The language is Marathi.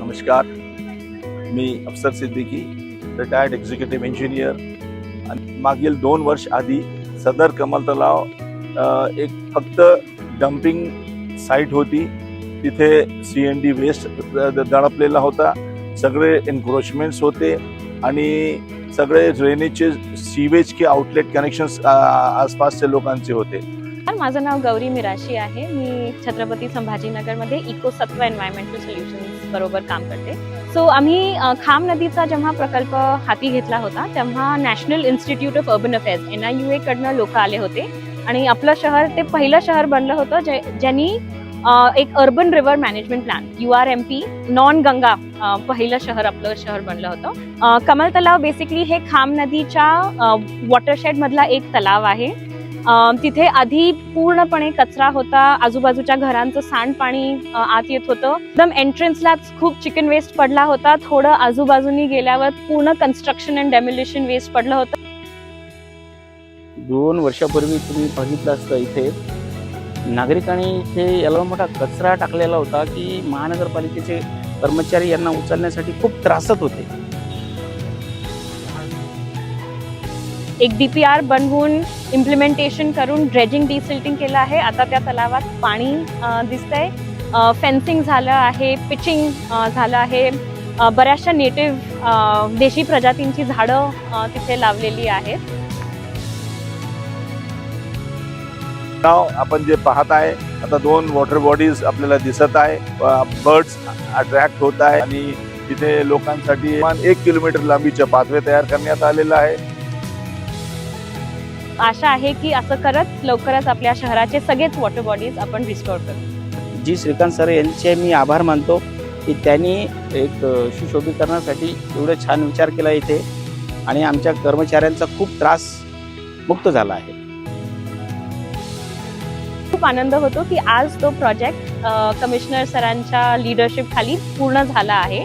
नमस्कार. मी अफसर सिद्दीकी रिटायर्ड एक्झिक्युटिव्ह इंजिनियर आणि मागील दोन वर्ष आधी सदर कमल तलाव एक फक्त डम्पिंग साईट होती. तिथे सी एन डी वेस्ट दडपलेला होता. सगळे एन्क्रोचमेंट्स होते. आणि सगळे ड्रेनेजचे सीवेज के आउटलेट कनेक्शन्स आसपासच्या लोकांचे होते. नमस्कार माझं नाव गौरी मिराशी आहे. मी छत्रपती संभाजीनगरमध्ये इको सत्व एन्व्हायरमेंटल सोल्युशन्स बरोबर काम करते. सो आम्ही खाम नदीचा जेव्हा प्रकल्प हाती घेतला होता तेव्हा national institute of urban affairs N I U कडनं लोक आले होते. आणि आपलं शहर ते पहिलं शहर बनलं होतं जे ज्यांनी एक urban river management plan U R M P non Ganga पहिलं शहर आपलं शहर बनलं होतं. कमल तलाव बेसिकली हे खाम नदीच्या वॉटरशेडमधला एक तलाव आहे. तिथे आधी पूर्णपणे कचरा होता. आजूबाजूच्या घरांचं सांडपाणी आत येत होतं. एकदम एंट्रन्सलाच खूप चिकन वेस्ट पडला होता. थोडं आजूबाजूनी गेल्यावर पूर्ण कन्स्ट्रक्शन अँड डेमोलिशन वेस्ट पडलं होतं. दोन वर्षापूर्वी तुम्ही बघितलं असतं इथे नागरिकांनी इथे याला मोठा कचरा टाकलेला होता की महानगरपालिकेचे कर्मचारी यांना उचलण्यासाठी खूप त्रासत होते. एक डीपीआर बनवून इम्प्लिमेंटेशन करून ड्रेजिंग डिसिल्टिंग केलं आहे. आता त्या तलावात पाणी अ, दिसतंय. फेन्सिंग झालं आहे पिचिंग झालं आहे. बऱ्याचशा नेटिव्ह देशी प्रजातींची झाडं तिथे लावलेली आहेत. नाव आपण जे पाहत आहे आता दोन वॉटर बॉडीज आपल्याला दिसत आहे. बर्ड्स अट्रॅक्ट होत आहे आणि तिथे लोकांसाठी एक किलोमीटर लांबीच्या पाथवे तयार करण्यात आलेला आहे. आशा आहे की असं करत लवकरच आपल्या शहराचे सगळेच वॉटर बॉडीज आपण रिस्टोर करू. जी श्रीकांत सर यांचे मी आभार मानतो की त्यांनी एक सुशोभीकरणासाठी एवढं छान विचार केला इथे आणि आमच्या कर्मचाऱ्यांचा खूप त्रास मुक्त झाला आहे. खूप आनंद होतो की आज तो प्रोजेक्ट कमिशनर सरांच्या लिडरशिप खाली पूर्ण झाला आहे.